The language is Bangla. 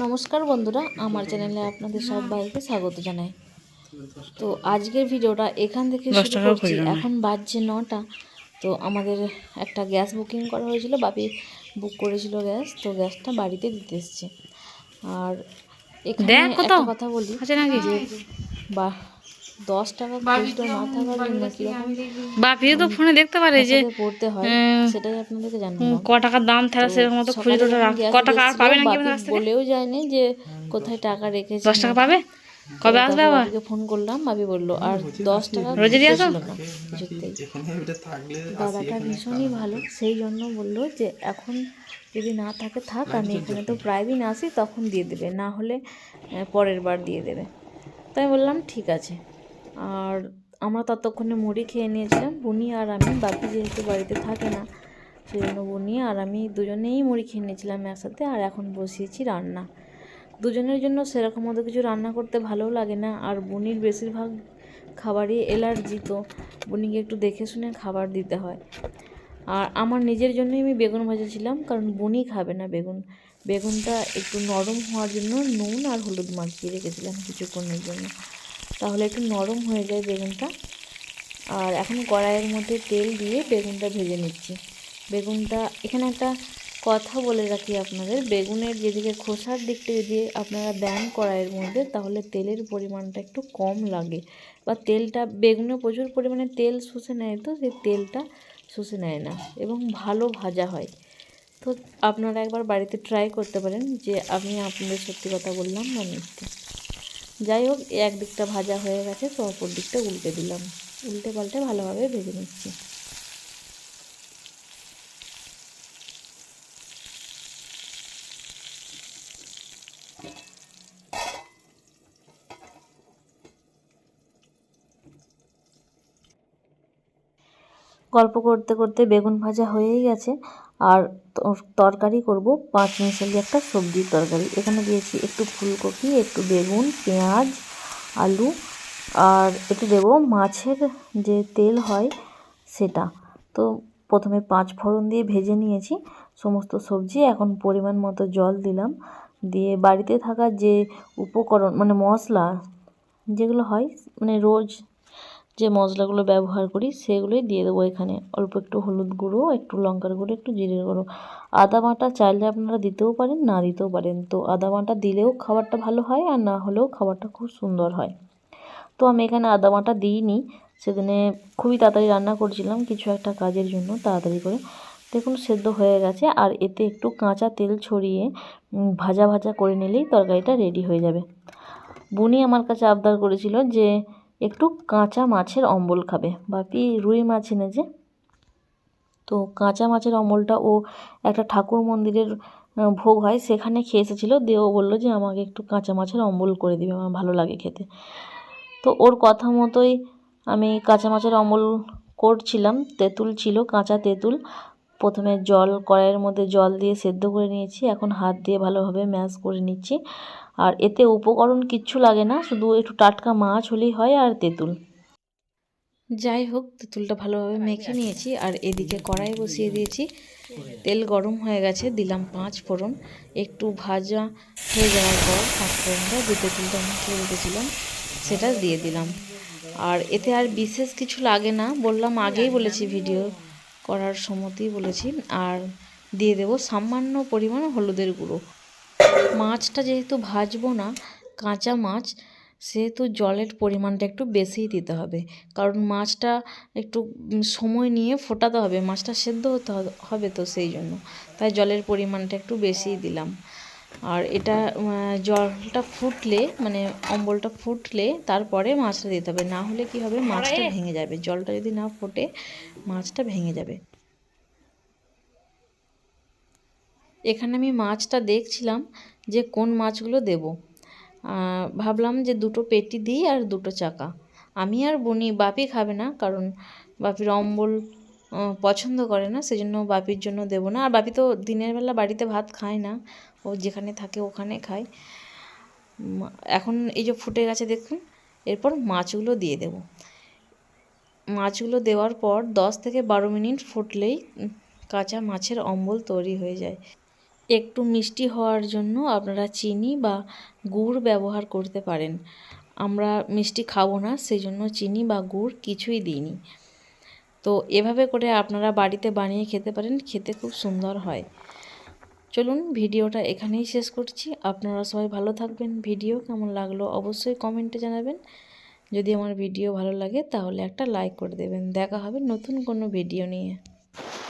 নমস্কার বন্ধুরা আমার চ্যানেলে আপনাদের সব সবাইকে স্বাগত জানাই। তো আজকের ভিডিওটা এখান থেকে শুরু করছি। এখন বাজছে নটা। তো আমাদের একটা গ্যাস বুকিং করা হয়েছিল বাপি বুক করেছিল গ্যাস তো গ্যাসটা বাড়িতে দিতে এসছে। আর এখানে একটা কথা বলি? যে বা দশ টাকা খুচরো না থাকার জন্য কীরকম বাপিও তো ফোনে দেখতে পারে যে পড়তে হয় সেটাই আপনাদেরকে জানালাম ক টাকার দাম থাকা সেরকম খুচরোটা রাখ ক টাকা আর পাবে কাছ থেকে বলেও যায়নি যে কোথায় টাকা রেখেছে। দশ টাকা পাবে? কবে আসবে আবার? ফোন করলাম বাপি বলল আর দশ টাকা আসো? ছিল না। কিছুতেই দাদাটা ভীষণই ভালো সেই জন্য বলল যে এখন যদি না থাকে থাক আমি এখানে তো প্রায় দিন আসি তখন দিয়ে দেবে। না হলে পরের বার দিয়ে দেবে। তাই বললাম ঠিক আছে। আর আমরা ততক্ষণে মুড়ি খেয়ে নিয়েছিলাম। বুনি আর আমি বাপি যেহেতু বাড়িতে থাকে না সেই জন্য বুনি আর আমি দুজনেই মুড়ি খেয়ে নিয়েছিলাম একসাথে আর এখন বসিয়েছি রান্না। দুজনের জন্য সেরকম মতো কিছু রান্না করতে ভালোও লাগে না আর বুনির বেশিরভাগ খাবারই অ্যালার্জি, তো বুনিকে একটু দেখে শুনে খাবার দিতে হয়। আর আমার নিজের জন্যই আমি বেগুন ভাজেছিলাম কারণ বুনি খাবে না বেগুন। বেগুনটা একটু নরম হওয়ার জন্য নুন আর হলুদ মাখিয়ে রেখেছিলাম কিছুক্ষণের জন্য। তাহলে একটু নরম হয়ে যায় বেগুনটা। আর এখন কড়াইয়ের মধ্যে তেল দিয়ে বেগুনটা ভেজে নিচ্ছি। বেগুনটা, এখানে একটা কথা বলে রাখি আপনাদের, বেগুনের যেদিকে খোসার দিকটা যদি আপনারা দেন কড়াইয়ের মধ্যে, তাহলে তেলের পরিমাণটা একটু কম লাগে। বা তেলটা, বেগুনে প্রচুর পরিমাণে তেল শুষে নেয় তো, সেই তেলটা শুষে নেয় না এবং ভালো ভাজা হয়। তো আপনারা একবার বাড়িতে ট্রাই করতে পারেন যে আমি আপনাদের সত্যি কথা বললাম না মিথ্যে। যাই হোক এক দিকটা ভাজা হয়ে গেছে, তো অপর দিকটা উল্টে দিলাম। উল্টে পাল্টে ভালোভাবে ভেজে নিচ্ছি। গল্প করতে করতে বেগুন ভাজা হয়েই গেছে। আর তর- তরকারি করব পাঁচ মিশালি একটা সবজির তরকারি। এখানে দিয়েছি একটু ফুলকপি, একটু বেগুন, পেঁয়াজ, আলু, আর একটু দেবো মাছের যে তেল হয় সেটা। তো প্রথমে পাঁচ ফোড়ন দিয়ে ভেজে নিয়েছি সমস্ত সবজি। এখন পরিমাণ মতো জল দিলাম। দিয়ে বাড়িতে থাকা যে উপকরণ মানে মশলা যেগুলো হয় মানে রোজ যে মশলাগুলো ব্যবহার করি সেগুলোই দিয়ে দেবো এখানে। অল্প একটু হলুদ গুঁড়ো, একটু লঙ্কার গুঁড়ো, একটু জিরের গুঁড়ো। আদা বাটা চাইলে আপনারা দিতেও পারেন, না দিতেও পারেন। তো আদা বাটা দিলেও খাবারটা ভালো হয় আর না হলেও খাবারটা খুব সুন্দর হয়। তো আমি এখানে আদা বাটা দিইনি। সেদিনে খুবই তাড়াতাড়ি রান্না করছিলাম কিছু একটা কাজের জন্য তাড়াতাড়ি করে। দেখুন, সেদ্ধ হয়ে গেছে আর এতে একটু কাঁচা তেল ছড়িয়ে ভাজা ভাজা করে নিলেই তরকারিটা রেডি হয়ে যাবে। বুনি আমার কাছে আবদার করেছিল যে একটু কাঁচা মাছের অম্বল খাবে। বাপি রুই মাছ এনেছে। তো কাঁচা মাছের অম্বলটা ও একটা ঠাকুর মন্দিরের ভোগ হয়, সেখানে খেয়ে এসেছিল। দিয়ে ও বলল যে, আমাকে একটু কাঁচা মাছের অম্বল করে দিবে, আমার ভালো লাগে খেতে। তো ওর কথা মতোই আমি কাঁচা মাছের অম্বল করছিলাম। তেঁতুল ছিল, কাঁচা তেঁতুল। প্রথমে জল, কড়াইয়ের মধ্যে জল দিয়ে সেদ্ধ করে নিয়েছি। এখন হাত দিয়ে ভালোভাবে ম্যাশ করে নিচ্ছি। আর এতে উপকরণ কিচ্ছু লাগে না শুধু একটু টাটকা মাছ হলেই হয় আর তেঁতুল। যাই হোক তেঁতুলটা ভালোভাবে মেখে নিয়েছি আর এদিকে কড়াই বসিয়ে দিয়েছি। তেল গরম হয়ে গেছে দিলাম পাঁচ ফোড়ন। একটু ভাজা হয়ে যাওয়ার পর পাঁচ ফোড়নটা যে তেঁতুলটা মেখে রেখেছিলাম সেটা দিয়ে দিলাম। আর এতে আর বিশেষ কিছু লাগে না বললাম আগেই বলেছি ভিডিও করার সময়তেই বলেছি। আর দিয়ে দেবো সামান্য পরিমাণ হলুদের গুঁড়ো। মাছটা যেহেতু ভাজবো না কাঁচা মাছ সেহেতু জলের পরিমাণটা একটু বেশিই দিতে হবে। কারণ মাছটা একটু সময় নিয়ে ফোটাতে হবে মাছটা সেদ্ধ হতে হবে- তো সেই জন্য। তাই জলের পরিমাণটা একটু বেশিই দিলাম। আর এটা জলটা ফুটলে মানে অম্বলটা ফুটলে তারপরে মাছটা দিতে হবে। না হলে কি হবে মাছটা ভেঙে যাবে। জলটা যদি না ফোটে মাছটা ভেঙে যাবে। এখানে আমি মাছটা দেখছিলাম যে কোন মাছগুলো দেব। ভাবলাম যে দুটো পেটি দিই আর দুটো চাকা। আমি আর বনি, বাপি খাবে না কারণ বাপির অম্বল পছন্দ করে না, সেজন্য বাপির জন্য দেবো না। আর বাপি তো দিনের বেলা বাড়িতে ভাত খায় না, ও যেখানে থাকে ওখানে খায়। এখন এই যে ফুটে গেছে দেখুন, এরপর মাছগুলো দিয়ে দেবো। মাছগুলো দেওয়ার পর দশ থেকে বারো মিনিট ফুটলেই কাঁচা মাছের অম্বল তৈরি হয়ে যায়। একটু মিষ্টি হওয়ার জন্য আপনারা চিনি বা গুড় ব্যবহার করতে পারেন। আমরা মিষ্টি খাব না সেই জন্য চিনি বা গুড় কিছুই দিইনি। তো এভাবে করে আপনারা বাড়িতে বানিয়ে খেতে পারেন, খেতে খুব সুন্দর হয়। চলুন ভিডিওটা এখানেই শেষ করছি। আপনারা সবাই ভালো থাকবেন। ভিডিও কেমন লাগল অবশ্যই কমেন্টে জানাবেন। যদি আমার ভিডিও ভালো লাগে তাহলে একটা লাইক করে দেবেন। দেখা হবে নতুন কোনো ভিডিও নিয়ে।